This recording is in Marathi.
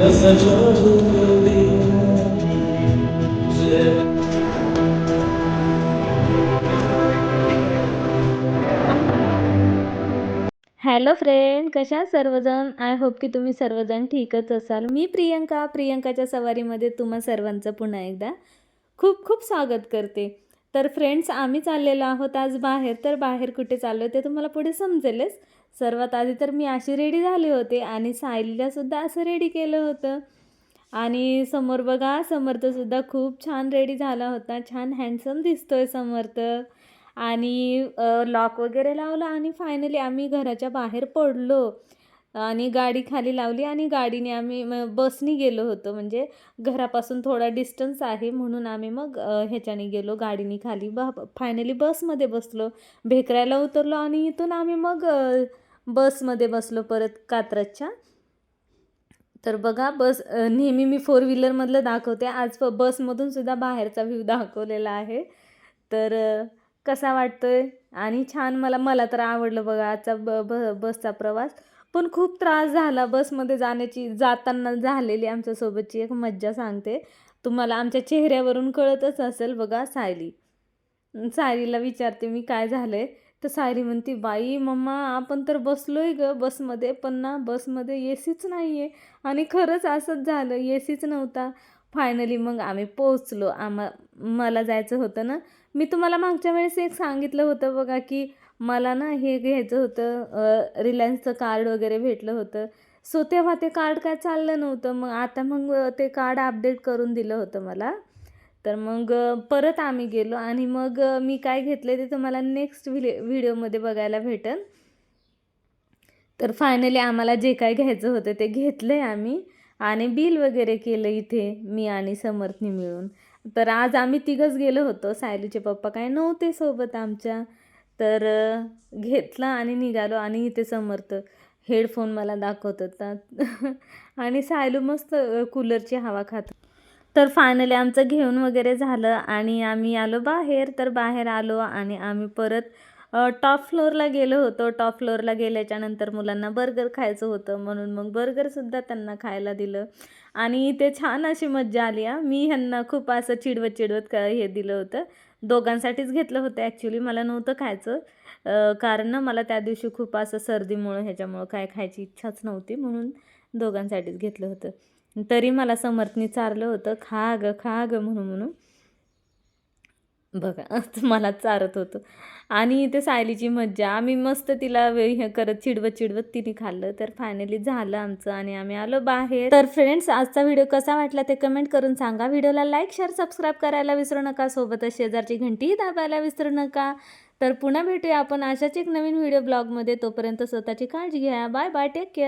हॅलो फ्रेंड कशा सर्वजण? आय होप की तुम्ही सर्वजण ठीकच असाल. मी प्रियंका प्रियंकाच्या सवारीमध्ये तुम्हा सर्वांचं पुन्हा एकदा खूप खूप स्वागत करते. तर फ्रेंड्स आम्ही चाललेलो आहोत आज बाहेर. तर बाहेर कुठे चाललो ते तुम्हाला पुढे समजेलच. सर्वात आधी तर मी अशी रेडी झाले होते आणि सायलीलासुद्धा असं रेडी केलं होतं. आणि समोर बघा समर्थसुद्धा खूप छान रेडी झाला होता. छान हँडसम दिसतोय समर्थ. आणि लॉक वगैरे लावला आणि फायनली आम्ही घराच्या बाहेर पडलो. आणि गाडी खाली लावली आणि गाडीने आम्ही म बसनी गेलो होतो. म्हणजे घरापासून थोडा डिस्टन्स आहे म्हणून आम्ही मग ह्याच्याने गेलो गाडीने खाली. ब फायनली बसमध्ये बसलो. भेकरायला उतरलो आणि इथून आम्ही मग बसमध्ये बसलो परत कात्रजच्या. तर बघा बस नेहमी मी फोर व्हीलरमधलं दाखवते. आज बसमधून सुद्धा बाहेरचा व्ह्यू दाखवलेला आहे. तर कसा कसा वाटतोय? आणि छान मला मला तर आवडलं बघा आजचा ब ब बसचा प्रवास. पण खूप त्रास झाला बसमध्ये जाण्याची जाताना झालेली आमच्यासोबतची एक मज्जा सांगते. तुम्हाला आमच्या चेहऱ्यावरून कळतच असेल बघा सायली. सायलीला विचारते मी काय झालं आहे तर सायली म्हणते बाई मम्मा आपण तर बसलो आहे ग बसमध्ये पण ना बसमध्ये ए सीच नाही आहे आणि खरंच असंच झालं ए सीच नव्हता. फायनली मग आम्ही पोहोचलो. आम्हा मला जायचं होतं ना. मी तुम्हाला मागच्या वेळेस एक सांगितलं होतं बघा की मला ना हे घ्यायचं होतं रिलायन्सचं कार्ड वगैरे भेटलं होतं. सो तेव्हा ते कार्ड काय चाललं नव्हतं. मग आता मग ते कार्ड अपडेट करून दिलं होतं मला. तर मग परत आम्ही गेलो आणि मग मी काय घेतले ते तुम्हाला नेक्स्ट व्हिडि व्हिडिओमध्ये बघायला भेटेल तर फायनली आम्हाला जे काय घ्यायचं होतं ते घेतलं आहे आम्ही. आणि बिल वगैरे केलं इथे मी आणि समर्थनी मिळून. तर आज आम्ही तिघंच गेलो होतो. सायलीचे पप्पा काय नव्हते सोबत आमच्या. तर घेतला आणि निघालो आणि इथे समर्थ हेडफोन मला दाखवत होता आणि सायलू मस्त कूलरची हवा खात. तर फायनली आमचं घेऊन वगैरे झालं आणि आम्ही आलो बाहेर. तर बाहेर आलो आणि आम्ही परत टॉप फ्लोअरला गेलो होतो. टॉप फ्लोअरला गेल्याच्यानंतर मुलांना बर्गर खायचं होतं. म्हणून मग बर्गरसुद्धा त्यांना खायला दिलं. आणि ते छान अशी मज्जा आली मी ह्यांना खूप असं चिडवत चिडवत क हे दिलं होतं. दोघांसाठीच घेतलं होतं. ॲक्च्युली मला नव्हतं खायचं. कारण ना मला त्या दिवशी खूप असं सर्दीमुळं ह्याच्यामुळं काय खायची इच्छाच नव्हती म्हणून दोघांसाठीच घेतलं होतं. तरी मला समर्थनी चारलं होतं. खा गं खा गं म्हणून म्हणून. बघा मला चारत होतं. आणि इथे सायलीची मज्जा आम्ही मस्त तिला वे- हे करत चिडवत चिडवत तिने खाल्लं. तर फायनली झालं आमचं आणि आम्ही आलो बाहेर. तर फ्रेंड्स आजचा व्हिडिओ कसा वाटला ते कमेंट करून सांगा. व्हिडिओला लाईक शेअर सबस्क्राईब करायला विसरू नका. सोबतच शेजारची घंटीही दाबायला विसरू नका. तर पुन्हा भेटूया आपण अशाच एक नवीन व्हिडिओ ब्लॉगमध्ये तोपर्यंत स्वतःची काळजी घ्या. Bye bye take care